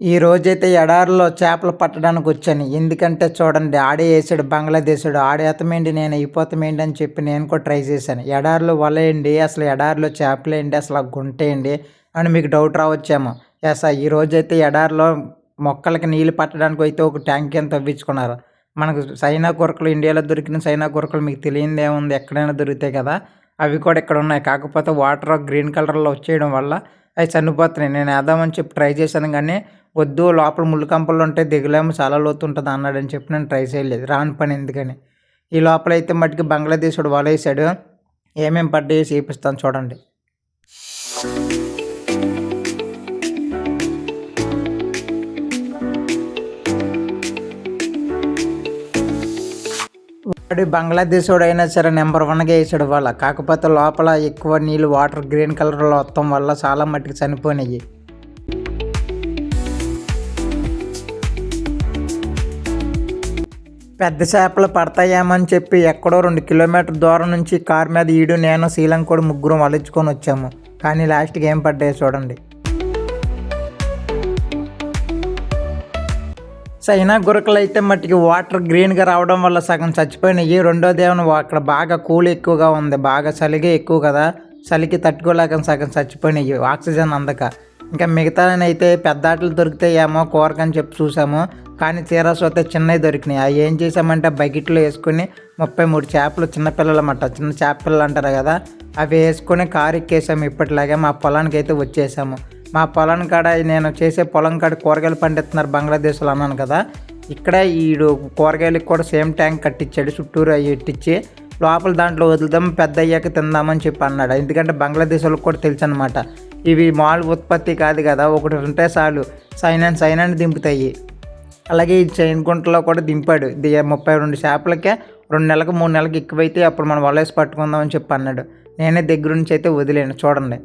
ఈ రోజైతే ఎడారిలో చేపలు పట్టడానికి వచ్చాను. ఎందుకంటే చూడండి ఆడే వేసాడు బంగ్లాదేశుడు ఆడేతమేంటి నేను అయిపోతామేంటి అని చెప్పి నేను కూడా ట్రై చేశాను. ఎడారిలో వలేయండి అసలు ఎడారిలో చేపలేండి అసలు గుంటేయండి అని మీకు డౌట్ రావచ్చేమో. ఎస్ ఈ రోజైతే ఎడారిలో మొక్కలకి నీళ్ళు పట్టడానికి అయితే ఒక ట్యాంక్ ఎంత తవ్వించుకున్నారు. మనకు సైనా కొరకలు ఇండియాలో దొరికిన సైనా కొరకలు మీకు తెలియదు ఏముంది ఎక్కడైనా దొరుకుతాయి కదా. అవి కూడా ఇక్కడ ఉన్నాయి. కాకపోతే వాటర్ గ్రీన్ కలర్లో వచ్చేయడం వల్ల అవి చనిపోతున్నాయి. నేను వేద్దామని చెప్పి ట్రై చేశాను కానీ వద్దు లోపల ముళ్ళు కంపలు ఉంటే దిగలేము చాలా లోతు ఉంటుంది అన్నాడని చెప్పి నేను ట్రై చేయలేదు. రాని పని ఎందుకని. ఈ లోపల అయితే మట్టికి బంగ్లాదేశుడు వలేసాడు ఏమేమి పడ్డాయో చేపిస్తాను చూడండి. వాడు బంగ్లాదేశ్ అయినా సరే నెంబర్ వన్గా వేసాడు వాళ్ళ. కాకపోతే లోపల ఎక్కువ నీళ్ళు వాటర్ గ్రీన్ కలర్లో వస్తాం వల్ల చాలా మట్టికి చనిపోయినాయి. పెద్ద చేపలు పడతాయేమని చెప్పి ఎక్కడో రెండు కిలోమీటర్ దూరం నుంచి కారు మీద ఈడు నేను శ్రీలంక కూడా ముగ్గురం వలించుకొని వచ్చాము. కానీ లాస్ట్కి ఏం పడ్డాయి చూడండి. చైనా గురకలు అయితే మట్టికి వాటర్ గ్రీన్గా రావడం వల్ల సగం చచ్చిపోయినాయి. రెండో ఏమో అక్కడ బాగా కూల్ ఎక్కువగా ఉంది. బాగా చలిగే ఎక్కువ కదా. చలికి తట్టుకోలేక సగం చచ్చిపోయినాయి. ఆక్సిజన్ అందక. ఇంకా మిగతా అయితే పెద్ద ఆటలు దొరుకుతాయేమో కూరకని చెప్పి చూసాము. కానీ తీరా చూస్తే చిన్నవి దొరికినాయి. అవి ఏం చేసామంటే బకెట్లో వేసుకుని ముప్పై మూడు చేపలు చిన్నపిల్లలు అన్నమాట చిన్న పిల్లలు అంటారు కదా. అవి వేసుకొని కారు ఎక్కేసాము ఇప్పటిలాగే. మా పొలానికి అయితే వచ్చేసాము. మా పొలం కాడ నేను చేసే పొలం కాడ కూరగాయలు పండిస్తున్నారు బంగ్లాదేశ్లో అన్నాను కదా. ఇక్కడ ఈడు కూరగాయలకి కూడా సేమ్ ట్యాంక్ కట్టించాడు చుట్టూరు అవి ఇట్టించి లోపల దాంట్లో వదులుదాం పెద్ద అయ్యాక తిందామని చెప్పి అన్నాడు. ఎందుకంటే బంగ్లాదేశ్ వాళ్ళకి కూడా తెలుసు అనమాట ఇవి మాల్ ఉత్పత్తి కాదు కదా ఒకటి ఉంటే చాలు. సైనాన్ సైనాన్ని దింపుతాయి. అలాగే ఈ చైన్ గుంటలో కూడా దింపాడు. ముప్పై రెండు చేపలకే రెండు నెలలకు మూడు నెలలకు ఎక్కువైతే అప్పుడు మనం వలేసి పట్టుకుందామని చెప్పి అన్నాడు. నేనే దగ్గర నుంచి అయితే వదిలేను చూడండి.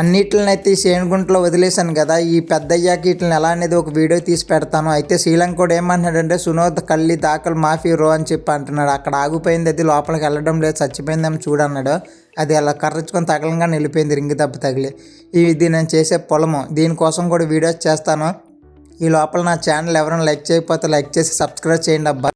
అన్నిటినైతే అయితే ఈ శేనుగుంటలో వదిలేశాను కదా. ఈ పెద్దయ్యాకి వీటిని ఎలా అనేది ఒక వీడియో తీసి పెడతాను. అయితే శ్రీలంక కూడా ఏమంటున్నాడంటే సునోద్ కళ్ళి దాఖలు మాఫీ రో అని చెప్పి అంటున్నాడు. అక్కడ ఆగిపోయింది అది లోపలికి వెళ్ళడం లేదు చచ్చిపోయిందేమో చూడన్నాడు అది అలా కర్రచుకొని తగలంగా నిలిపోయింది రింగి దెబ్బ తగిలి. ఇది నేను చేసే పొలము. దీనికోసం కూడా వీడియోస్ చేస్తాను. ఈ లోపల నా ఛానల్ ఎవరైనా లైక్ చేయకపోతే లైక్ చేసి సబ్స్క్రైబ్ చేయండి అబ్బా.